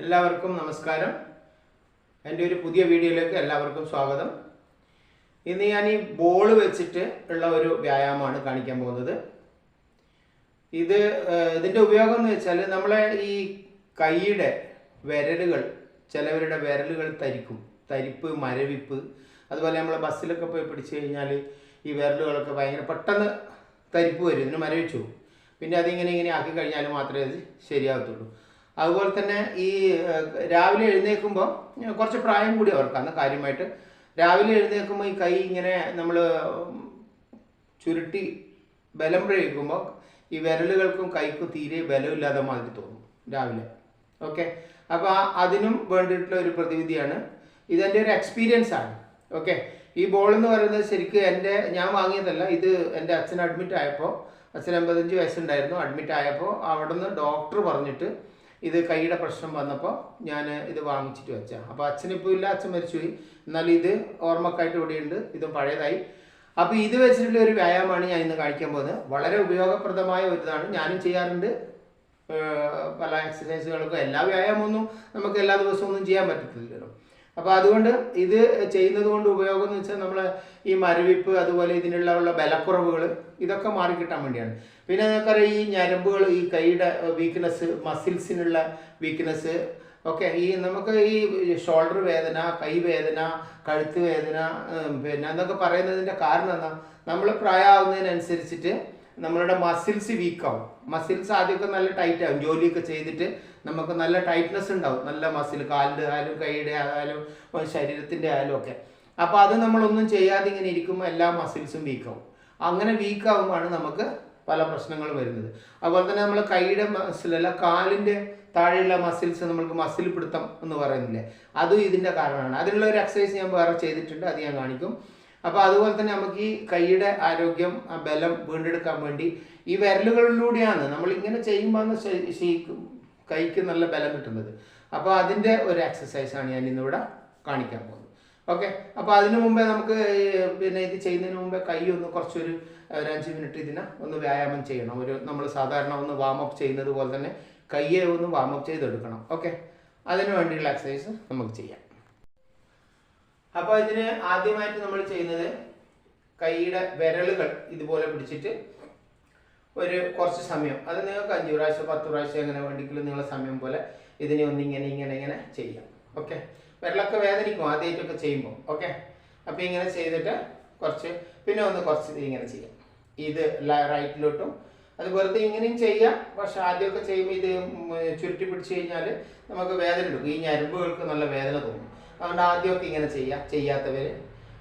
എല്ലാവർക്കും നമസ്കാരം. എന്റെ ഒരു പുതിയ വീഡിയോയിലേക്ക് എല്ലാവർക്കും സ്വാഗതം. ഇന്ന് ഞാൻ ഈ ബോൾ വെച്ചിട്ട് ഉള്ള ഒരു വ്യായാമമാണ് കാണിക്കാൻ പോകുന്നത്. ഇത് ഇതിന്റെ ഉപയോഗം എന്ന് വെച്ചാൽ നമ്മളെ ഈ കൈയുടെ വിരലുകൾ ചിലവരുടെ വിരലുകൾ തരിക്കും. തരിപ്പ് മരവിപ്പ്. അതുപോലെ നമ്മൾ ബസ്സിലൊക്കെ പോയി പിടിച്ചു കഴിഞ്ഞാൽ ഈ വിരലുകളൊക്കെ ഭയങ്കര പെട്ടെന്ന് തരിപ്പ് വരും. ഇതിന് മരവിച്ചു പിന്നെ അതിങ്ങനെ ഇങ്ങനെ ആക്കി കഴിഞ്ഞാൽ മാത്രമേ അത് ശരിയാകത്തുള്ളൂ അതുപോലെ തന്നെ ഈ രാവിലെ എഴുന്നേൽക്കുമ്പോൾ കുറച്ച് പ്രായം കൂടി അവർക്കാണ് കാര്യമായിട്ട്. രാവിലെ എഴുന്നേൽക്കുമ്പോൾ ഈ കൈ ഇങ്ങനെ നമ്മൾ ചുരുട്ടി ബലം പ്രയോഗിക്കുമ്പോൾ ഈ വിരലുകൾക്കും കൈക്കും തീരെ ബലമില്ലാതെ മാതിരി തോന്നും രാവിലെ. ഓക്കെ? അപ്പോൾ അതിനും വേണ്ടിയിട്ടുള്ള ഒരു പ്രതിവിധിയാണ്. ഇതെന്റെ ഒരു എക്സ്പീരിയൻസ് ആണ്. ഓക്കെ? ഈ ബോൾ എന്ന് പറയുന്നത് ശരിക്കും എന്റെ ഞാൻ വാങ്ങിയതല്ല ഇത് എന്റെ അച്ഛൻ അഡ്മിറ്റ് ആയപ്പോൾ അച്ഛൻ എൺപത്തഞ്ച് വയസ്സുണ്ടായിരുന്നു അഡ്മിറ്റ് ആയപ്പോൾ അവിടെ നിന്ന് ഡോക്ടർ പറഞ്ഞിട്ട് ഇത് കൈയുടെ പ്രശ്നം വന്നപ്പോൾ ഞാൻ ഇത് വാങ്ങിച്ചിട്ട് വെച്ചാൽ അപ്പോൾ അച്ഛനിപ്പോൾ ഇല്ല അച്ഛൻ മരിച്ചുപോയി. എന്നാലും ഇത് ഓർമ്മക്കായിട്ട് ഇവിടെയുണ്ട്. ഇതും പഴയതായി. അപ്പോൾ ഇത് വെച്ചിട്ടുള്ള ഒരു വ്യായാമമാണ് ഞാൻ ഇന്ന് കാണിക്കാൻ പോകുന്നത്. വളരെ ഉപയോഗപ്രദമായ ഒരു ഇതാണ് ഞാനും ചെയ്യാറുണ്ട്. പല എക്സസൈസുകൾക്കും എല്ലാ വ്യായാമമൊന്നും നമുക്ക് എല്ലാ ദിവസവും ഒന്നും ചെയ്യാൻ പറ്റത്തില്ലല്ലോ. അപ്പോൾ അതുകൊണ്ട് ഇത് ചെയ്യുന്നത് കൊണ്ട് ഉപയോഗം എന്ന് വെച്ചാൽ നമ്മൾ ഈ മരവിപ്പ് അതുപോലെ ഇതിനുള്ള ബലക്കുറവുകൾ ഇതൊക്കെ മാറിക്കിട്ടാൻ വേണ്ടിയാണ്. പിന്നെ നിങ്ങൾക്കറിയാം ഈ ഞരമ്പുകൾ ഈ കൈയുടെ വീക്ക്നെസ് മസിൽസിനുള്ള വീക്ക്നെസ് ഓക്കെ ഈ നമുക്ക് ഈ ഷോൾഡർ വേദന കൈ വേദന കഴുത്ത് വേദന പിന്നെ എന്നൊക്കെ പറയുന്നതിന്റെ കാരണം എന്താ? നമ്മൾ പ്രായമാവുന്നതിനനുസരിച്ചിട്ട് നമ്മളുടെ മസിൽസ് വീക്കാവും മസിൽസ് ആദ്യമൊക്കെ നല്ല ടൈറ്റ് ആവും. ജോലിയൊക്കെ ചെയ്തിട്ട് നമുക്ക് നല്ല ടൈറ്റ്നെസ് ഉണ്ടാവും. നല്ല മസിൽ കാലിന്റെ ആയാലും കൈയുടെ ആയാലും ശരീരത്തിന്റെ ആയാലും ഒക്കെ. അപ്പോൾ അത് നമ്മളൊന്നും ചെയ്യാതെ ഇങ്ങനെ ഇരിക്കുമ്പോൾ എല്ലാ മസിൽസും വീക്കാവും അങ്ങനെ വീക്കാവുമ്പോഴാണ് നമുക്ക് പല പ്രശ്നങ്ങൾ വരുന്നത്. അതുപോലെ തന്നെ നമ്മൾ കൈയുടെ മസിൽ അല്ല കാലിന്റെ താഴെയുള്ള മസിൽസ് നമ്മൾക്ക് മസിൽ പിടുത്തം എന്ന് പറയുന്നില്ലേ? അതും ഇതിന്റെ കാരണമാണ്. അതിനുള്ള ഒരു എക്സസൈസ് ഞാൻ വേറെ ചെയ്തിട്ടുണ്ട് അത് ഞാൻ കാണിക്കും. അപ്പോൾ അതുപോലെ തന്നെ നമുക്ക് ഈ കൈയുടെ ആരോഗ്യം ബലം വീണ്ടെടുക്കാൻ വേണ്ടി ഈ വിരലുകളിലൂടെയാണ് നമ്മൾ ഇങ്ങനെ ചെയ്യുമ്പോൾ കൈക്ക് നല്ല ബലം കിട്ടുന്നത്. അപ്പോൾ അതിന്റെ ഒരു എക്സസൈസാണ് ഞാൻ ഇന്നിവിടെ കാണിക്കാൻ പോകുന്നത്. ഓക്കെ. അപ്പോൾ അതിനു മുമ്പേ നമുക്ക് പിന്നെ ഇത് ചെയ്യുന്നതിന് മുമ്പേ കൈ ഒന്ന് കുറച്ചൊരു ഒരു അഞ്ച് മിനിറ്റ് ഇതിനെ ഒന്ന് വ്യായാമം ചെയ്യണം. ഒരു നമ്മൾ സാധാരണ ഒന്ന് വാം അപ്പ് ചെയ്യുന്നത് പോലെ തന്നെ കയ്യെ ഒന്ന് വാം അപ്പ് ചെയ്തെടുക്കണം. ഓക്കെ. അതിന് വേണ്ടിയുള്ള എക്സസൈസ് നമുക്ക് ചെയ്യാം. അപ്പോൾ ഇതിന് ആദ്യമായിട്ട് നമ്മൾ ചെയ്യുന്നത് കൈയുടെ വിരലുകൾ ഇതുപോലെ പിടിച്ചിട്ട് ഒരു കുറച്ച് സമയം അത് നിങ്ങൾക്ക് അഞ്ച് പ്രാവശ്യം പത്ത് പ്രാവശ്യം എങ്ങനെ വേണ്ടിക്കലും നിങ്ങളുടെ സമയം പോലെ ഇതിനെ ഒന്ന് ഇങ്ങനെ ഇങ്ങനെ ഇങ്ങനെ ചെയ്യാം. ഓക്കെ. വിരലൊക്കെ വേദനിക്കും ആദ്യമായിട്ടൊക്കെ ചെയ്യുമ്പോൾ ഓക്കെ അപ്പോൾ ഇങ്ങനെ ചെയ്തിട്ട് കുറച്ച് പിന്നെ ഒന്ന് കുറച്ച് ഇങ്ങനെ ചെയ്യാം. ഇത് റൈറ്റിലോട്ടും അത് വെറുതെ ഇങ്ങനെയും ചെയ്യാം. പക്ഷെ ആദ്യമൊക്കെ ചെയ്യുമ്പോൾ ഇത് ചുരുട്ടി പിടിച്ച് കഴിഞ്ഞാൽ നമുക്ക് വേദന എടുക്കും. ഈ ഞരമ്പുകൾക്ക് നല്ല വേദന തോന്നും. അതുകൊണ്ട് ആദ്യമൊക്കെ ഇങ്ങനെ ചെയ്യാം. ചെയ്യാത്തവർ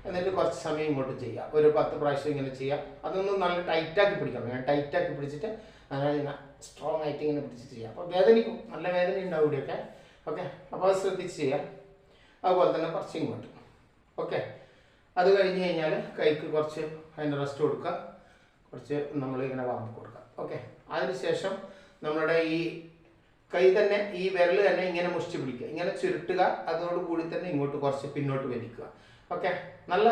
എന്നിട്ട് കുറച്ച് സമയം ഇങ്ങോട്ട് ചെയ്യാം. ഒരു പത്ത് പ്രാവശ്യം ഇങ്ങനെ ചെയ്യാം. അതൊന്നും നല്ല ടൈറ്റാക്കി പിടിക്കണം. ഞാൻ ടൈറ്റാക്കി പിടിച്ചിട്ട് അങ്ങനെ സ്ട്രോങ് ആയിട്ട് ഇങ്ങനെ പിടിച്ച് ചെയ്യാം. അപ്പോൾ വേദനിക്കും. നല്ല വേദന ഉണ്ടാവും ഇവിടെയൊക്കെ ഓക്കെ അപ്പോൾ ശ്രദ്ധിച്ച് ചെയ്യാം. അതുപോലെ തന്നെ കുറച്ച് ഇങ്ങോട്ട്. ഓക്കെ അത് കഴിഞ്ഞ് കഴിഞ്ഞാൽ കൈക്ക് കുറച്ച് അതിന്റെ റെസ്റ്റ് കൊടുക്കുക. കുറച്ച് നമ്മൾ ഇങ്ങനെ വാങ്ങി കൊടുക്കുക. ഓക്കെ അതിനുശേഷം നമ്മളുടെ ഈ കൈ തന്നെ ഈ വിരൽ തന്നെ ഇങ്ങനെ മുഷ്ടി പിടിക്കുക. ഇങ്ങനെ ചുരുട്ടുക. അതോടുകൂടി തന്നെ ഇങ്ങോട്ട് കുറച്ച് പിന്നോട്ട് വലിക്കുക. ഓക്കെ നല്ല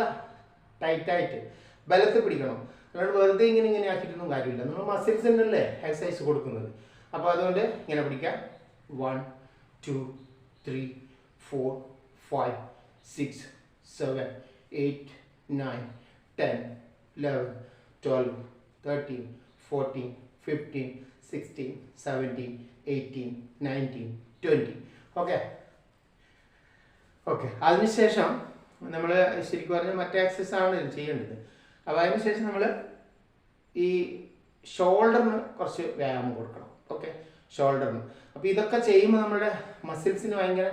ടൈറ്റായിട്ട് ബലത്തിൽ പിടിക്കണം. നമ്മൾ വെറുതെ ഇങ്ങനെ ഇങ്ങനെ ആക്കിയിട്ടൊന്നും കാര്യമില്ല. നമ്മൾ മസിൽസിനല്ലേ എക്സസൈസ് കൊടുക്കുന്നത്. അപ്പോൾ അതുകൊണ്ട് ഇങ്ങനെ പിടിക്കാം one two three four five six seven eight nine ten eleven twelve thirteen fourteen fifteen sixteen seventeen eighteen nineteen twenty okay okay അതിനുശേഷം നമ്മൾ ശരിക്കും പറഞ്ഞാൽ മറ്റേ എക്സസൈസ് ആണ് ചെയ്യേണ്ടത്. അപ്പോൾ അതിനുശേഷം നമ്മൾ ഈ ഷോൾഡറിന് കുറച്ച് വ്യായാമം കൊടുക്കണം. ഓക്കെ ഷോൾഡറിന് അപ്പോൾ ഇതൊക്കെ ചെയ്യുമ്പോൾ നമ്മുടെ മസിൽസിന് ഭയങ്കര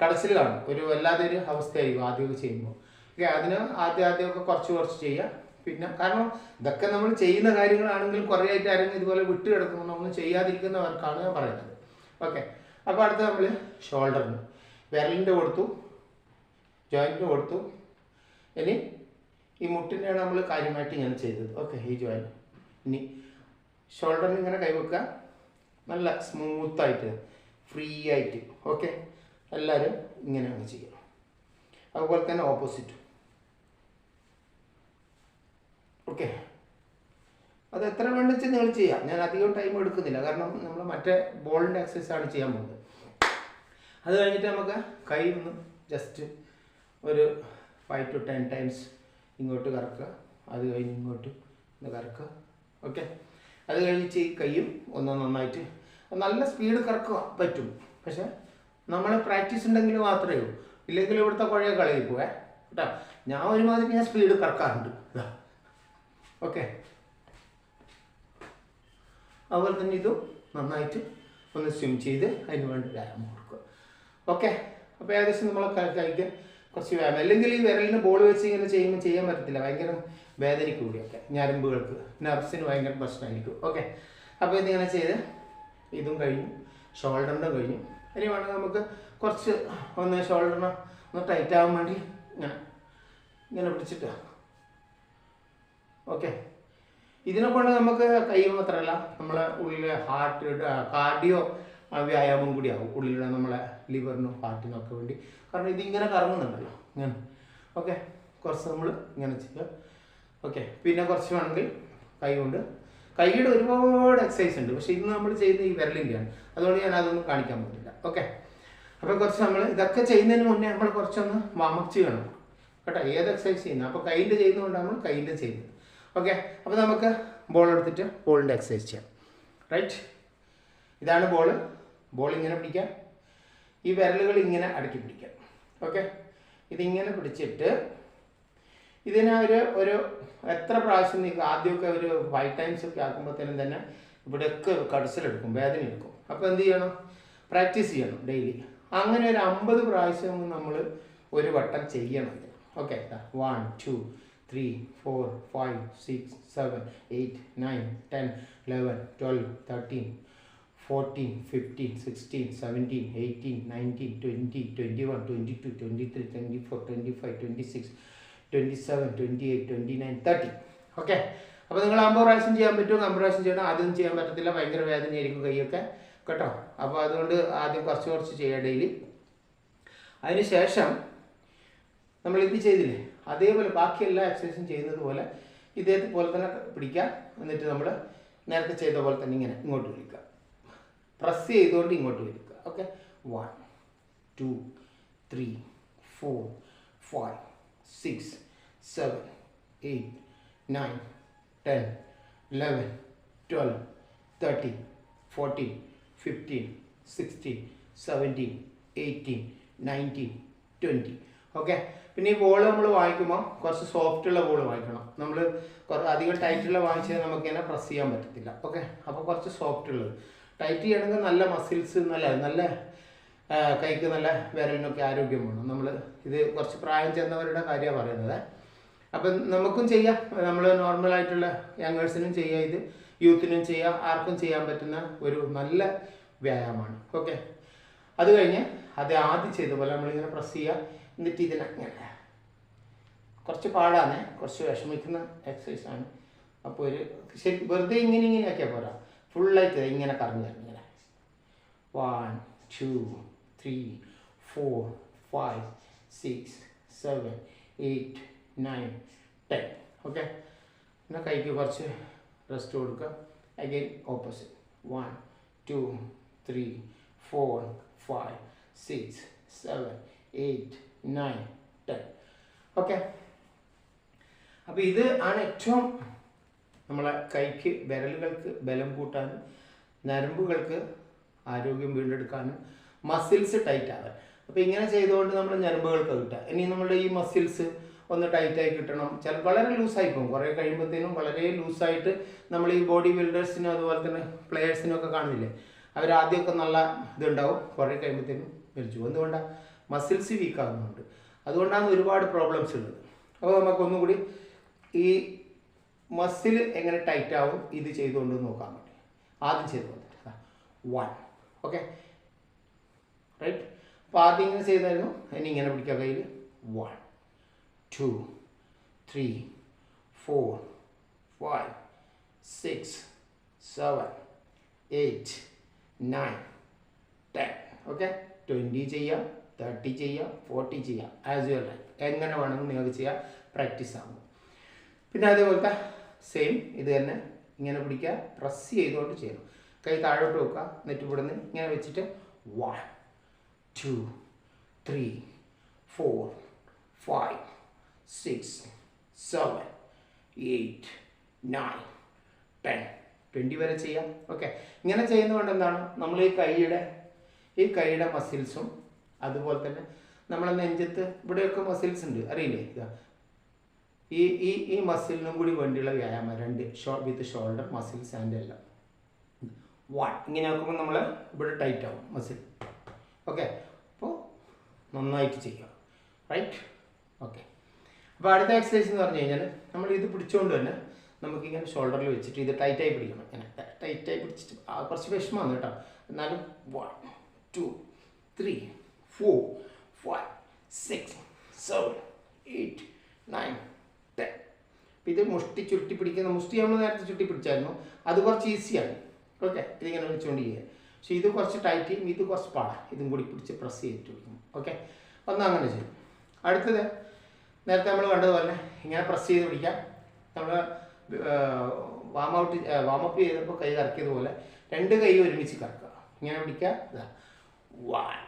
കടച്ചിൽ കാണും ഒരു വല്ലാതെ ഒരു അവസ്ഥയായി ആദ്യമൊക്കെ ചെയ്യുമ്പോൾ. ഓക്കെ അതിന് ആദ്യം ആദ്യമൊക്കെ കുറച്ച് കുറച്ച് ചെയ്യുക. പിന്നെ കാരണം ഇതൊക്കെ നമ്മൾ ചെയ്യുന്ന കാര്യങ്ങളാണെങ്കിൽ കുറേ ആയിട്ട് ആരെങ്കിലും ഇതുപോലെ വിട്ട് കിടക്കുമ്പോൾ നമ്മൾ ചെയ്യാതിരിക്കുന്നവർക്കാണ് ഞാൻ പറയുന്നത്. ഓക്കെ അപ്പോൾ അടുത്ത നമ്മൾ ഷോൾഡറിന് വിരലിന്റെ കൊടുത്തു ജോയിന്റ് കൊടുത്തു ഇനി ഈ മുട്ടിനെയാണ് നമ്മൾ കാര്യമായിട്ട് ഇങ്ങനെ ചെയ്തത്. ഓക്കെ ഈ ജോയിൻ ഇനി ഷോൾഡറിന് ഇങ്ങനെ കൈവെക്കുക നല്ല സ്മൂത്തായിട്ട് ഫ്രീ ആയിട്ട്. ഓക്കെ എല്ലാവരും ഇങ്ങനെയാണ് ചെയ്യുന്നത് അതുപോലെ തന്നെ ഓപ്പോസിറ്റ് ഓക്കെ അത് എത്ര വേണ്ടെന്ന് നിങ്ങൾ ചെയ്യാം. ഞാൻ അധികം ടൈം എടുക്കുന്നില്ല. കാരണം നമ്മൾ മറ്റേ ബോളിന്റെ എക്സസൈസ് ആണ് ചെയ്യാൻ പോകുന്നത്. അത് കഴിഞ്ഞിട്ട് നമുക്ക് കൈ ഒന്ന് ജസ്റ്റ് ഒരു ഫൈവ് ടു ടെൻ ടൈംസ് ഇങ്ങോട്ട് കറക്കുക. അത് കഴിഞ്ഞ് ഇങ്ങോട്ട് ഒന്ന് കറക്കുക. ഓക്കെ അത് കഴിഞ്ഞിട്ട് ഈ കൈയും ഒന്ന് നന്നായിട്ട് നല്ല സ്പീഡ് കറക്കുക പറ്റും. പക്ഷെ നമ്മൾ പ്രാക്ടീസ് ഉണ്ടെങ്കിൽ മാത്രമേ ഉള്ളൂ. ഇല്ലെങ്കിൽ ഇവിടുത്തെ കുഴയ കളയിൽ പോവേ. കേട്ടോ? ഞാൻ ഒരുമാതിരി ഞാൻ സ്പീഡ് കറക്കാറുണ്ട്. ഓക്കെ. അതുപോലെ തന്നെ ഇതും നന്നായിട്ട് ഒന്ന് സ്വിം ചെയ്ത് അതിന് വേണ്ടി വ്യായാമം കൊടുക്കുക. ഓക്കെ. അപ്പോൾ ഏകദേശം നമ്മളെ കഴിക്കാൻ കുറച്ച് വ്യായാമം. അല്ലെങ്കിൽ ഈ വിരലിന് ബോൾ വെച്ച് ഇങ്ങനെ ചെയ്യുമ്പോൾ ചെയ്യാൻ പറ്റത്തില്ല. ഭയങ്കര വേദനിക്കും കൂടിയൊക്കെ. ഞരമ്പുകൾക്ക്. നർവ്സിന് ഭയങ്കര പ്രശ്നമായിരിക്കും. ഓക്കെ. അപ്പോൾ ഇതിങ്ങനെ ചെയ്ത് ഇതും കഴിഞ്ഞു. ഷോൾഡറിന്റെ കഴിഞ്ഞു. ഇനി വേണമെങ്കിൽ നമുക്ക് കുറച്ച് ഒന്ന് ഷോൾഡറിന് ഒന്ന് ടൈറ്റ് ആവാൻ വേണ്ടി ഞാൻ ഇങ്ങനെ പിടിച്ചിട്ട്. ഓക്കെ ഇതിനെ കൊണ്ട് നമുക്ക് കൈ മാത്രമല്ല നമ്മളെ ഉള്ളിലെ ഹാർട്ട് കാർഡിയോ വ്യായാമം കൂടിയാവും ഉള്ളിലെ നമ്മളെ ലിവറിനും ഹാർട്ടിനും ഒക്കെ വേണ്ടി. കാരണം ഇതിങ്ങനെ കറങ്ങുന്നുണ്ടല്ലോ. ഇങ്ങനെ. ഓക്കെ കുറച്ച് നമ്മൾ ഇങ്ങനെ ചെയ്യുക. ഓക്കെ പിന്നെ കുറച്ച് വേണമെങ്കിൽ കൈ കൊണ്ട്. കൈയുടെ ഒരുപാട് എക്സസൈസ് ഉണ്ട്. പക്ഷേ ഇന്ന് നമ്മൾ ചെയ്യുന്ന ഈ വിരലിന്റെയാണ് അതുകൊണ്ട് ഞാൻ അതൊന്നും കാണിക്കാൻ പോകുന്നില്ല. ഓക്കെ. അപ്പോൾ കുറച്ച് നമ്മൾ ഇതൊക്കെ ചെയ്യുന്നതിന് മുന്നേ നമ്മൾ കുറച്ചൊന്ന് വാമപ്പ് ചെയ്യണം. കേട്ടോ? ഏത് എക്സസൈസ് ചെയ്യുന്നത് അപ്പോൾ കൈന്റെ ചെയ്യുന്നതുകൊണ്ട് നമ്മൾ കൈന്റെ ചെയ്യുന്നത്. ഓക്കെ? അപ്പോൾ നമുക്ക് ബോൾ എടുത്തിട്ട് ബോളിന്റെ എക്സസൈസ് ചെയ്യാം. റൈറ്റ് ഇതാണ് ബോൾ ബോൾ ഇങ്ങനെ പിടിക്കാം. ഈ വിരലുകൾ ഇങ്ങനെ അടുക്കി പിടിക്കാം. ഓക്കെ? ഇതിങ്ങനെ പിടിച്ചിട്ട് ഇതിനെ ഒരു ഒരു എത്ര പ്രാവശ്യം നീ ആദ്യമൊക്കെ ഒരു ഫൈവ് ടൈംസ് ഒക്കെ ആക്കുമ്പോഴത്തേനും തന്നെ ഇവിടെയൊക്കെ കടിച്ചിലെടുക്കും വേദന എടുക്കും അപ്പോൾ എന്ത് ചെയ്യണം? പ്രാക്ടീസ് ചെയ്യണം ഡെയിലി അങ്ങനെ ഒരു അമ്പത് പ്രാവശ്യം നമ്മൾ ഒരു വട്ടം ചെയ്യണം. Okay one two three four five six seven eight nine ten eleven twelve thirteen fourteen fifteen sixteen seventeen eighteen nineteen twenty twenty one twenty two twenty three twenty four twenty five twenty six twenty seven twenty eight twenty nine thirty okay അപ്പോൾ നിങ്ങൾ അമ്പത് പ്രാവശ്യം ചെയ്യാൻ പറ്റുമോ? അമ്പത് പ്രാവശ്യം ചെയ്യണം? ആദ്യം ചെയ്യാൻ പറ്റത്തില്ല. ഭയങ്കര വേദനയായിരിക്കും കൈയൊക്കെ കേട്ടോ? അപ്പോൾ അതുകൊണ്ട് ആദ്യം കുറച്ച് കുറച്ച് ചെയ്യുക ഡെയിലി അതിനുശേഷം നമ്മൾ ഇത് ചെയ്തില്ലേ? അതേപോലെ ബാക്കി എല്ലാ എക്സസൈസും ചെയ്യുന്നത് പോലെ ഇതേപോലെ തന്നെ പിടിക്കുക എന്നിട്ട് നമ്മൾ നേരത്തെ ചെയ്ത പോലെ തന്നെ ഇങ്ങനെ ഇങ്ങോട്ട് വിളിക്കുക പ്രസ് ചെയ്തുകൊണ്ട് ഇങ്ങോട്ട് വിളിക്കുക. Okay one two three four five six seven eight nine ten eleven twelve thirteen fourteen fifteen sixteen seventeen eighteen nineteen twenty okay പിന്നെ ഈ ബോൾ നമ്മൾ വാങ്ങിക്കുമ്പോൾ കുറച്ച് സോഫ്റ്റ് ഉള്ള ബോൾ വാങ്ങിക്കണം നമ്മൾ കുറച്ച് അധികം ടൈറ്റുള്ള വാങ്ങിച്ചാൽ നമുക്ക് ഇങ്ങനെ പ്രസ് ചെയ്യാൻ പറ്റത്തില്ല. ഓക്കെ അപ്പോൾ കുറച്ച് സോഫ്റ്റ് ഉള്ളത്. ടൈറ്റ് ചെയ്യണമെങ്കിൽ നല്ല മസിൽസ് നല്ല നല്ല കൈക്ക് നല്ല വിരലിനൊക്കെ ആരോഗ്യം വേണം. നമ്മൾ ഇത് കുറച്ച് പ്രായം ചെന്നവരുടെ കാര്യമാണ് പറയുന്നത്. അപ്പം നമുക്കും ചെയ്യാം. നമ്മൾ നോർമലായിട്ടുള്ള യങ്ങേഴ്സിനും ചെയ്യാം. ഇത് യൂത്തിനും ചെയ്യാം. ആർക്കും ചെയ്യാൻ പറ്റുന്ന ഒരു നല്ല വ്യായാമമാണ്. ഓക്കെ അത് കഴിഞ്ഞ് അത് ആദ്യം ചെയ്ത പോലെ നമ്മളിങ്ങനെ പ്രസ് ചെയ്യുക. എന്നിട്ട് ഇതിനങ്ങനെ കുറച്ച് പാടാണ് കുറച്ച് വിഷമിക്കുന്ന എക്സസൈസാണ് അപ്പോൾ ഒരു ശരി വെറുതെ ഇങ്ങനെ ഇങ്ങനെ ആക്കിയാൽ പോരാ. ഫുള്ളായിട്ട് ഇങ്ങനെ കറങ്ങി ഇങ്ങനെ. One two three four five six seven eight nine ten okay പിന്നെ കൈക്ക് കുറച്ച് റെസ്റ്റ് കൊടുക്കുക. Again opposite one two three four, five, six, seven, eight nine ten okay അപ്പോൾ ഇത് ആണ് ഏറ്റവും നമ്മളെ കൈക്ക് വിരലുകൾക്ക് ബലം കൂട്ടാനും നരമ്പുകൾക്ക് ആരോഗ്യം വീണ്ടെടുക്കാനും മസിൽസ് ടൈറ്റ് ആവാൻ. അപ്പോൾ ഇങ്ങനെ ചെയ്തുകൊണ്ട് നമ്മൾ ഞരമ്പുകൾക്ക് കിട്ടുക. ഇനി നമ്മുടെ ഈ മസിൽസ് ഒന്ന് ടൈറ്റായി കിട്ടണം. ചില വളരെ ലൂസായി പോകും. കുറേ കഴിയുമ്പോഴത്തേനും വളരെ ലൂസായിട്ട് നമ്മൾ ഈ ബോഡി ബിൽഡേഴ്സിനും അതുപോലെ തന്നെ പ്ലെയേഴ്സിനും ഒക്കെ കാണില്ലേ? അവർ ആദ്യമൊക്കെ നല്ല ഇതുണ്ടാവും. കുറേ കഴിയുമ്പോഴത്തേക്കും മരിച്ചു പോകും. എന്തുകൊണ്ടാണ് മസിൽസ് വീക്കാകുന്നുണ്ട് അതുകൊണ്ടാണ് ഒരുപാട് പ്രോബ്ലംസ് ഉള്ളത്. അപ്പോൾ നമുക്കൊന്നും കൂടി ഈ മസിൽ എങ്ങനെ ടൈറ്റ് ആവും ഇത് ചെയ്തുകൊണ്ട് നോക്കാൻ വേണ്ടി ആദ്യം ചെയ്ത് വൺ ഓക്കെ റൈറ്റ് അപ്പോൾ ആദ്യം ഇങ്ങനെ ചെയ്തായിരുന്നു ഇനി ഇങ്ങനെ പിടിക്കുക കയ്യിൽ one two three four five six seven eight nine ten okay twenty ചെയ്യുക തേർട്ടി ചെയ്യുക ഫോർട്ടി ചെയ്യുക ആസ് യുവർ ലൈഫ് എങ്ങനെ വേണമെങ്കിൽ നിങ്ങൾക്ക് ചെയ്യാം. പ്രാക്ടീസ് ആകും പിന്നെ അതേപോലത്തെ സെയിം ഇത് തന്നെ ഇങ്ങനെ പിടിക്കുക പ്രസ് ചെയ്തുകൊണ്ട് ചെയ്യണം. കൈ താഴോട്ട് വെക്കുക എന്നിട്ട് ഇവിടെ നിന്ന് ഇങ്ങനെ വെച്ചിട്ട് one two three four five six seven eight nine ten twenty വരെ ചെയ്യാം. ഓക്കെ ഇങ്ങനെ ചെയ്യുന്നതുകൊണ്ട് എന്താണ്? നമ്മൾ ഈ കൈയുടെ ഈ കൈയുടെ മസിൽസും അതുപോലെ തന്നെ നമ്മളെ നെഞ്ചത്ത് ഇവിടെയൊക്കെ മസിൽസ് ഉണ്ട്. അറിയില്ലേ? ഈ ഈ ഈ മസിലിനും കൂടി വേണ്ടിയുള്ള വ്യായാമം. രണ്ട് show with shoulder muscles and എല്ലാം. വൺ ഇങ്ങനെ ആക്കുമ്പോൾ നമ്മൾ ഇവിടെ ടൈറ്റ് ആവും മസിൽ ഓക്കെ അപ്പോൾ നന്നായിട്ട് ചെയ്യുക റൈറ്റ് ഓക്കെ അപ്പോൾ അടുത്ത എക്സസൈസ് എന്ന് പറഞ്ഞു കഴിഞ്ഞാൽ നമ്മൾ ഇത് പിടിച്ചുകൊണ്ട് തന്നെ നമുക്കിങ്ങനെ ഷോൾഡറിൽ വെച്ചിട്ട് ഇത് ടൈറ്റായി പിടിക്കണം. ഇങ്ങനെ ടൈറ്റായി പിടിച്ചിട്ട് കുറച്ച് വിഷമമാണ് കേട്ടോ. എന്നാലും one two three four five six seven eight nine ten ഇത് മുഷ്ടി ചുരുട്ടി പിടിക്കുന്ന മുഷ്ടി നമ്മൾ നേരത്തെ ചുരുട്ടി പിടിച്ചായിരുന്നു. അത് കുറച്ച് ഈസിയാണ് ഓക്കെ ഇതിങ്ങനെ വെച്ചുകൊണ്ട് ചെയ്യുക പക്ഷേ ഇത് കുറച്ച് ടൈറ്റ് ചെയ്യും. ഇത് കുറച്ച് പാടാം. ഇതും കൂടി പിടിച്ച് പ്രസ് ചെയ്തിട്ട് പിടിക്കും. ഓക്കെ ഒന്ന് അങ്ങനെ ചെയ്യും. അടുത്തത് നേരത്തെ നമ്മൾ കണ്ടതുപോലെ ഇങ്ങനെ പ്രസ് ചെയ്ത് പിടിക്കാം. നമ്മൾ വാം ഔട്ട് വാം അപ്പ് ചെയ്തപ്പോൾ കൈ കറക്കിയതുപോലെ രണ്ട് കൈ ഒരുമിച്ച് കറക്കുക. ഇങ്ങനെ പിടിക്കുക. One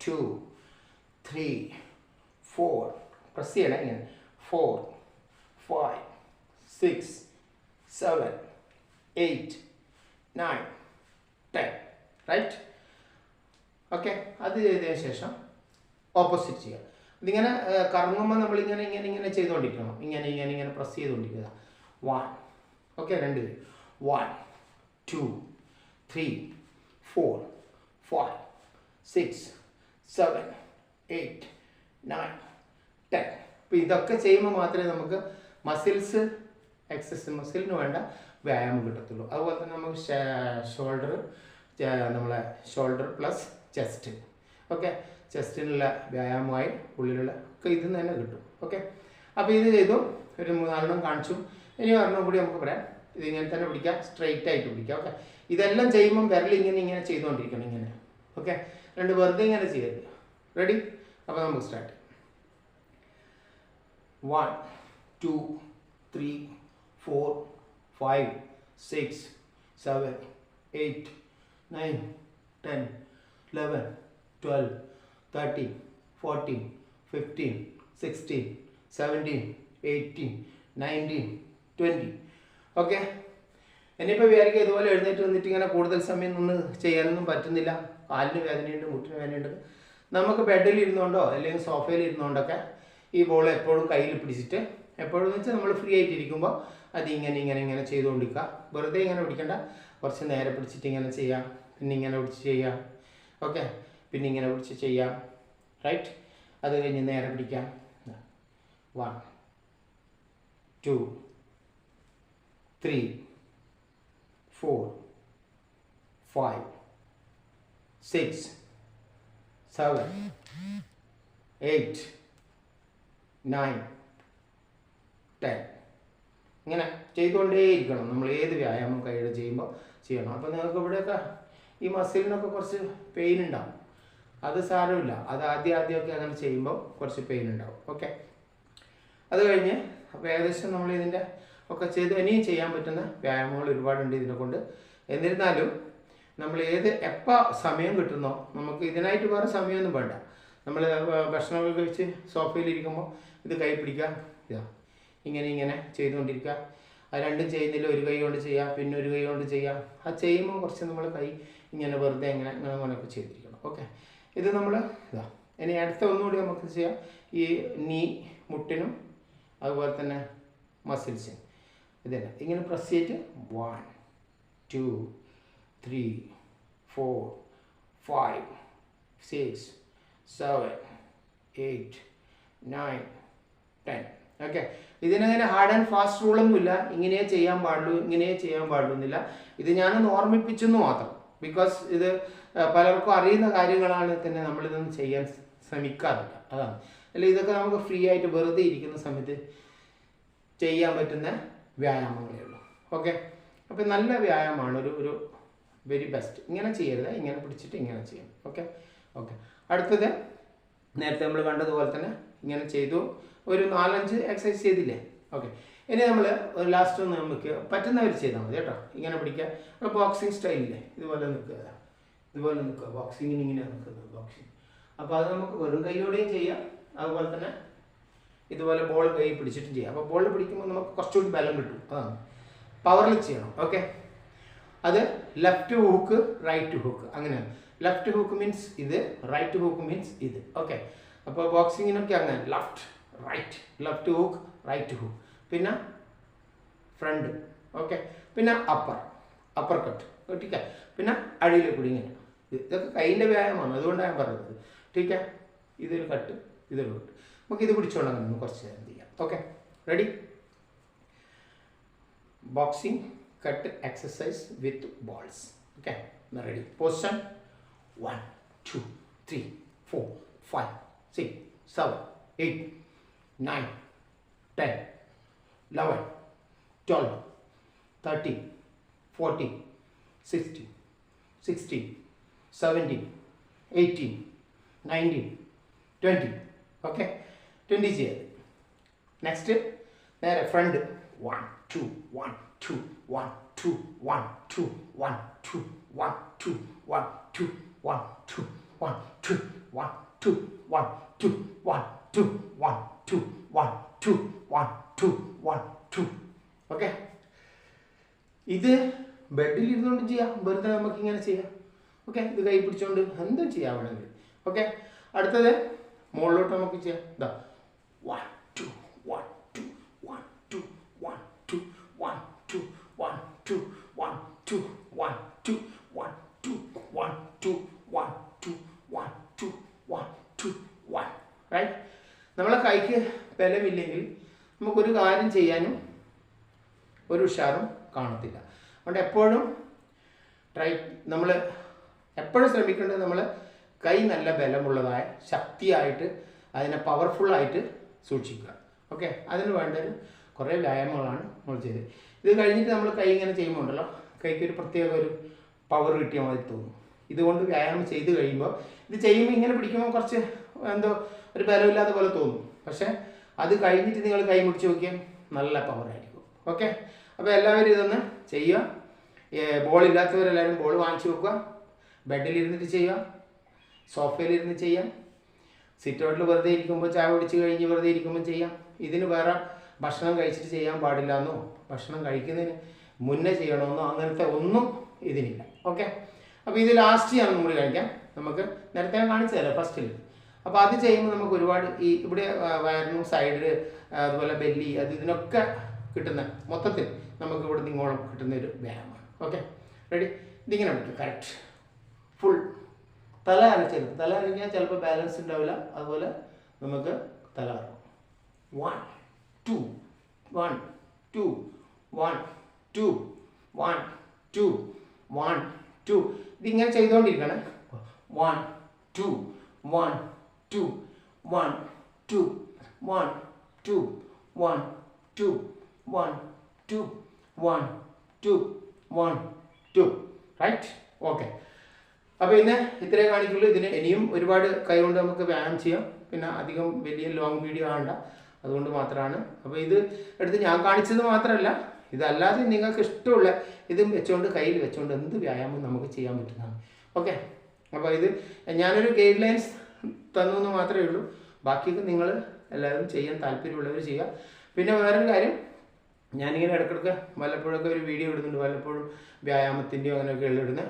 two three four press ചെയ്യണേ ഇങ്ങനെ. Four five six seven eight nine ten right okay അത് ചെയ്തതിന് ശേഷം ഓപ്പോസിറ്റ് ചെയ്യുക. ഇതിങ്ങനെ കറങ്ങുമ്പോൾ നമ്മളിങ്ങനെ ഇങ്ങനെ ഇങ്ങനെ ചെയ്തുകൊണ്ടിരിക്കണം ഇങ്ങനെ ഇങ്ങനെ ഇങ്ങനെ പ്രസ് ചെയ്തുകൊണ്ടിരിക്കുക വൺ ഓക്കെ രണ്ട്. One two three four five six seven eight nine ten അപ്പോൾ ഇതൊക്കെ ചെയ്യുമ്പോൾ മാത്രമേ നമുക്ക് മസിൽസ് എക്സസ് മസിലിന് വേണ്ട വ്യായാമം കിട്ടത്തുള്ളൂ. അതുപോലെ തന്നെ നമുക്ക് ഷോൾഡർ നമ്മളെ ഷോൾഡർ പ്ലസ് ചെസ്റ്റ് ഓക്കെ ചെസ്റ്റിനുള്ള വ്യായാമമായി ഉള്ളിലുള്ള ഒക്കെ ഇതിൽ നിന്ന് തന്നെ കിട്ടും. ഓക്കെ അപ്പോൾ ഇത് ചെയ്തു. ഒരു മൂന്നാലെണ്ണം കാണിച്ചു. ഇനി ഒരെണ്ണം കൂടി നമുക്ക് പറയാം. ഇത് ഇങ്ങനെ തന്നെ പിടിക്കാം സ്ട്രെയിറ്റ് ആയിട്ട് പിടിക്കാം ഓക്കെ ഇതെല്ലാം ചെയ്യുമ്പം വിരൽ ഇങ്ങനെ ഇങ്ങനെ ചെയ്തുകൊണ്ടിരിക്കണം ഇങ്ങനെ. ഓക്കെ രണ്ട് വെറുതെ ഇങ്ങനെ ചെയ്യരുത്. റെഡി അപ്പോൾ നമുക്ക് start one two three four five six seven eight nine ten eleven twelve thirteen fourteen fifteen sixteen seventeen eighteen nineteen twenty okay ഇനിയിപ്പോൾ വിചാരിക്കുക ഇതുപോലെ എഴുന്നേറ്റ് വന്നിട്ട് ഇങ്ങനെ കൂടുതൽ സമയം നിന്ന് ചെയ്യാനൊന്നും പറ്റുന്നില്ല. കാലിന് വേദനയുണ്ട് മുട്ടിന് വേദനയുണ്ട്. നമുക്ക് ബെഡിൽ ഇരുന്നുകൊണ്ടോ അല്ലെങ്കിൽ സോഫയിൽ ഇരുന്നുകൊണ്ടൊക്കെ ഈ ബോൾ എപ്പോഴും കയ്യിൽ പിടിച്ചിട്ട് എപ്പോഴും വെച്ചാൽ നമ്മൾ ഫ്രീ ആയിട്ടിരിക്കുമ്പോൾ അത് ഇങ്ങനെ ഇങ്ങനെ ഇങ്ങനെ ചെയ്തുകൊണ്ടിരിക്കുക. വെറുതെ ഇങ്ങനെ പിടിക്കണ്ട. കുറച്ച് നേരെ പിടിച്ചിട്ട് ഇങ്ങനെ ചെയ്യാം പിന്നെ ഇങ്ങനെ പിടിച്ച് ചെയ്യാം. ഓക്കെ പിന്നെ ഇങ്ങനെ പിടിച്ച് ചെയ്യാം. റൈറ്റ് അത് കഴിഞ്ഞ് നേരെ പിടിക്കാം. One two three four five six seven eight nine ten ഇങ്ങനെ ചെയ്തുകൊണ്ടേയിരിക്കണം. നമ്മൾ ഏത് വ്യായാമം കൈയുടെ ചെയ്യുമ്പോൾ ചെയ്യണം. അപ്പോൾ നിങ്ങൾക്ക് ഇവിടെയൊക്കെ ഈ മസിലിനൊക്കെ കുറച്ച് പെയിൻ ഉണ്ടാവും. അത് സാരമില്ല. അത് ആദ്യം ആദ്യമൊക്കെ അങ്ങനെ ചെയ്യുമ്പോൾ കുറച്ച് പെയിൻ ഉണ്ടാവും. ഓക്കെ അത് കഴിഞ്ഞ് അപ്പോൾ ഏകദേശം നമ്മൾ ഇതിന്റെ ഒക്കെ ചെയ്ത് ഇനിയും ചെയ്യാൻ പറ്റുന്ന വ്യായാമങ്ങൾ ഒരുപാടുണ്ട് ഇതിനെ കൊണ്ട്. എന്നിരുന്നാലും നമ്മൾ ഏത് എപ്പോൾ സമയം കിട്ടുന്നോ നമുക്ക് ഇതിനായിട്ട് വേറെ സമയമൊന്നും വേണ്ട. നമ്മൾ ഭക്ഷണമൊക്കെ കഴിച്ച് സോഫയിൽ ഇരിക്കുമ്പോൾ ഇത് കൈ പിടിക്കുക ഇതാ. ഇങ്ങനെ ഇങ്ങനെ ചെയ്തുകൊണ്ടിരിക്കുക. അത് രണ്ടും ചെയ്യുന്നില്ല ഒരു കൈ കൊണ്ട് ചെയ്യാം പിന്നെ ഒരു കൈ കൊണ്ട് ചെയ്യാം അത് ചെയ്യുമ്പോൾ കുറച്ച് നമ്മൾ കൈ ഇങ്ങനെ വെറുതെ ഇങ്ങനെ ഇങ്ങനെ അങ്ങനെയൊക്കെ ചെയ്തിരിക്കണം. ഓക്കെ. ഇത് നമ്മൾ ഇതാ. ഇനി അടുത്ത ഒന്നുകൂടി നമുക്ക് ചെയ്യാം. ഈ നീ മുട്ടിനും അതുപോലെ തന്നെ മസിൽസിന്. ഇതന്നെ. ഇങ്ങനെ പ്രസ് ചെയ്തിട്ട് one two three four five six seven eight nine ten okay ഇതിനങ്ങനെ hard and fast റൂളൊന്നുമില്ല ഇങ്ങനെ ചെയ്യാൻ പാടുള്ളൂ ഇങ്ങനെ ചെയ്യാൻ പാടുള്ളൂ എന്നില്ല. ഇത് ഞാനൊന്ന് ഓർമ്മിപ്പിച്ചെന്ന് മാത്രം. ബിക്കോസ് ഇത് പലർക്കും അറിയുന്ന കാര്യങ്ങളാണ് തന്നെ നമ്മളിതൊന്നും ചെയ്യാൻ ശ്രമിക്കാറില്ല. അതാണ്. അല്ല? ഇതൊക്കെ നമുക്ക് ഫ്രീ ആയിട്ട് വെറുതെ ഇരിക്കുന്ന സമയത്ത് ചെയ്യാൻ പറ്റുന്ന വ്യായാമങ്ങളേ ഉള്ളൂ ഓക്കെ അപ്പോൾ നല്ല വ്യായാമമാണ്. ഒരു ഒരു വെരി ബെസ്റ്റ് ഇങ്ങനെ ചെയ്യരുത്. ഇങ്ങനെ പിടിച്ചിട്ട് ഇങ്ങനെ ചെയ്യണം. ഓക്കെ ഓക്കെ അടുത്തത് നേരത്തെ നമ്മൾ കണ്ടതുപോലെ തന്നെ ഇങ്ങനെ ചെയ്തു. ഒരു നാലഞ്ച് എക്സസൈസ് ചെയ്തില്ലേ? ഓക്കെ ഇനി നമ്മൾ ലാസ്റ്റ് ഒന്ന് നമുക്ക് പറ്റുന്നവർ ചെയ്താൽ മതി കേട്ടോ. ഇങ്ങനെ പിടിക്കുക. ബോക്സിങ് സ്റ്റൈലില്ലേ ഇതുപോലെ നിൽക്കുക. ഇതുപോലെ നിൽക്കുക. ബോക്സിങ്ങിന് ഇങ്ങനെ നിൽക്കുന്നത് ബോക്സിങ് അപ്പോൾ അത് നമുക്ക് വെറും കൈയോടെയും ചെയ്യാം. അതുപോലെ തന്നെ ഇതുപോലെ ബോൾ കൈ പിടിച്ചിട്ടും ചെയ്യാം. അപ്പോൾ ബോൾ പിടിക്കുമ്പോൾ നമുക്ക് കുറച്ചുകൂടി ബലം കിട്ടും. അതാണ് പവറിൽ ചെയ്യണം. ഓക്കെ അത് ലെഫ്റ്റ് ഹുക്ക് റൈറ്റ് ഹുക്ക് അങ്ങനെയാണ് ലെഫ്റ്റ് ഹുക്ക് മീൻസ് ഇത് റൈറ്റ് ഹുക്ക് മീൻസ് ഇത്. ഓക്കെ അപ്പോൾ ബോക്സിങ്ങിനൊക്കെ അങ്ങനെ. Left right left hook right hook പിന്നെ ഫ്രണ്ട് ഓക്കെ പിന്നെ അപ്പർ അപ്പർ കട്ട് ഓക്കെ പിന്നെ അഴിയിൽ കൂടി ഇങ്ങനെ. ഇതൊക്കെ കൈയിന്റെ വ്യായാമമാണ്. അതുകൊണ്ടാണ് ഞാൻ പറഞ്ഞത്. ടീക്കെ ഇതൊരു കട്ട് ഇതൊരു കട്ട് നമുക്ക് ഇത് പിടിച്ചോളാം നമുക്ക് കുറച്ച് നേരം ചെയ്യാം. Okay ready boxing cut exercise with balls okay ready position one two three four five six seven eight nine ten eleven twelve thirteen fourteen sixteen sixteen seventeen eighteen nineteen twenty okay twenty ചെയ്യത് next നേരെ front one two one two one two one two one two one two one two one two one two one two one two one two one two one two one two one two okay ഇത് ബെഡിൽ ഇരുന്നുകൊണ്ട് ചെയ്യാം വെറുതെ നമുക്ക് ഇങ്ങനെ ചെയ്യാം okay ഇത് കൈ പിടിച്ചുകൊണ്ട് എന്തും ചെയ്യാം വേണമെങ്കിൽ ഓക്കെ അടുത്തത് മുകളിലോട്ട് നമുക്ക് ചെയ്യാം ഇതാ റൈറ്റ് നമ്മളെ കൈക്ക് ബലമില്ലെങ്കിൽ നമുക്കൊരു കാര്യം ചെയ്യാനും ഒരു ഉഷാറും കാണത്തില്ല അതുകൊണ്ട് എപ്പോഴും ട്രൈ നമ്മൾ എപ്പോഴും ശ്രമിക്കേണ്ടത് നമ്മൾ കൈ നല്ല ബലമുള്ളതായ ശക്തിയായിട്ട് അതിനെ പവർഫുള്ളായിട്ട് സൂക്ഷിക്കുക. ഓക്കെ? അതിന് വേണ്ട ഒരു കുറേ വ്യായാമങ്ങളാണ് നമ്മൾ ചെയ്തത്. ഇത് കഴിഞ്ഞിട്ട് നമ്മൾ കൈ ഇങ്ങനെ ചെയ്യുമ്പോൾ ഉണ്ടല്ലോ കൈക്ക് ഒരു പ്രത്യേക ഒരു പവർ കിട്ടിയ മാതിരി തോന്നും. ഇതുകൊണ്ട് വ്യായാമം ചെയ്ത് കഴിയുമ്പോൾ ഇത് ചെയ്യുമ്പോൾ ഇങ്ങനെ പിടിക്കുമ്പോൾ കുറച്ച് എന്തോ ഒരു ബലമില്ലാത്ത പോലെ തോന്നും. പക്ഷേ അത് കഴിഞ്ഞിട്ട് നിങ്ങൾ കൈ മുടിച്ച് നോക്കിയാൽ നല്ല പവറായിരിക്കും ഓക്കെ? അപ്പോൾ എല്ലാവരും ഇതൊന്ന് ചെയ്യുക. ബോൾ ഇല്ലാത്തവരെല്ലാവരും ബോൾ വാങ്ങിച്ചു വെക്കുക. ബെഡിലിരുന്നിട്ട് ചെയ്യുക. സോഫയിലിരുന്ന് ചെയ്യാം സിറ്റ് ഔട്ടിൽ വെറുതെ ഇരിക്കുമ്പോൾ ചായ കുടിച്ച് കഴിഞ്ഞ് വെറുതെ ഇരിക്കുമ്പോൾ ചെയ്യാം. ഇതിന് വേറെ ഭക്ഷണം കഴിച്ചിട്ട് ചെയ്യാൻ പാടില്ല എന്നോ? ഭക്ഷണം കഴിക്കുന്നതിന് മുന്നേ ചെയ്യണമെന്നോ? അങ്ങനത്തെ ഒന്നും ഇതിനില്ല. ഓക്കെ അപ്പോൾ ഇത് ലാസ്റ്റ് ഞാൻ നമ്മൾ കഴിക്കാം നമുക്ക് നേരത്തെ കാണിച്ചു തരാം ഫസ്റ്റിൽ അപ്പോൾ അത് ചെയ്യുമ്പോൾ നമുക്ക് ഒരുപാട് ഈ ഇവിടെ വയറിനും സൈഡിൽ അതുപോലെ ബെല്ലി അത് ഇതിനൊക്കെ കിട്ടുന്ന മൊത്തത്തിൽ നമുക്ക് ഇവിടെ നിങ്ങോളം കിട്ടുന്ന ഒരു വ്യായാമമാണ്. ഓക്കെ റെഡി ഇതിങ്ങനെ പറ്റും. കറക്റ്റ് ഫുൾ തല അരച്ചെടുക്കും തല അനക്കിയാൽ ചിലപ്പോൾ ബാലൻസ് ഉണ്ടാവില്ല അതുപോലെ നമുക്ക് തല അറക്കും one two one two one two one two one two ഇതിങ്ങനെ ചെയ്തുകൊണ്ടിരിക്കണം one two one two one two one two one two one two one two one two right okay അപ്പോൾ ഇന്ന് ഇത്രേ കാണിക്കുള്ളൂ. ഇതിന് ഇനിയും ഒരുപാട് കൈകൊണ്ട് നമുക്ക് വ്യായാമം ചെയ്യാം. പിന്നെ അധികം വലിയ ലോങ് വീഡിയോ ആണ്ട അതുകൊണ്ട് മാത്രമാണ് അപ്പോൾ ഇത് എടുത്ത് ഞാൻ കാണിച്ചത് മാത്രമല്ല ഇതല്ലാതെ നിങ്ങൾക്ക് ഇഷ്ടമുള്ള ഇതും വെച്ചുകൊണ്ട് കയ്യിൽ വെച്ചുകൊണ്ട് എന്ത് വ്യായാമം നമുക്ക് ചെയ്യാൻ പറ്റുന്നതാണ്. ഓക്കെ അപ്പോൾ ഇത് ഞാനൊരു ഗൈഡ് ലൈൻസ് തന്നു എന്ന് മാത്രമേ ഉള്ളൂ. ബാക്കിയൊക്കെ നിങ്ങൾ എല്ലാവരും ചെയ്യാൻ താല്പര്യമുള്ളവർ ചെയ്യുക. പിന്നെ വേറൊരു കാര്യം ഞാനിങ്ങനെ ഇടയ്ക്കിടയ്ക്ക് വല്ലപ്പോഴൊക്കെ ഒരു വീഡിയോ ഇടുന്നുണ്ട്. വല്ലപ്പോഴും വ്യായാമത്തിന്റെയോ അങ്ങനെയൊക്കെ ഇടുന്നത്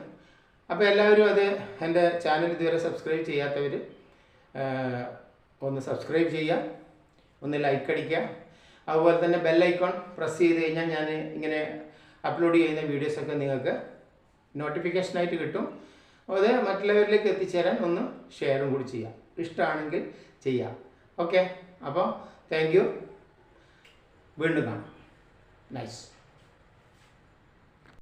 അപ്പോൾ എല്ലാവരും അത് എന്റെ ചാനൽ ഇതുവരെ സബ്സ്ക്രൈബ് ചെയ്യാത്തവർ ഒന്ന് സബ്സ്ക്രൈബ് ചെയ്യുക ഒന്ന് ലൈക്ക് അടിക്കുക. അതുപോലെ തന്നെ ബെല്ലൈക്കോൺ പ്രസ് ചെയ്ത് കഴിഞ്ഞാൽ ഞാൻ ഇങ്ങനെ അപ്ലോഡ് ചെയ്യുന്ന വീഡിയോസൊക്കെ നിങ്ങൾക്ക് നോട്ടിഫിക്കേഷനായിട്ട് കിട്ടും. അത് മറ്റുള്ളവരിലേക്ക് എത്തിച്ചേരാൻ ഒന്ന് ഷെയറും കൂടി ചെയ്യാം. ഇഷ്ടമാണെങ്കിൽ ചെയ്യാം. ഓക്കെ അപ്പോൾ താങ്ക് യു വീണ്ടും കാണാം. നൈസ്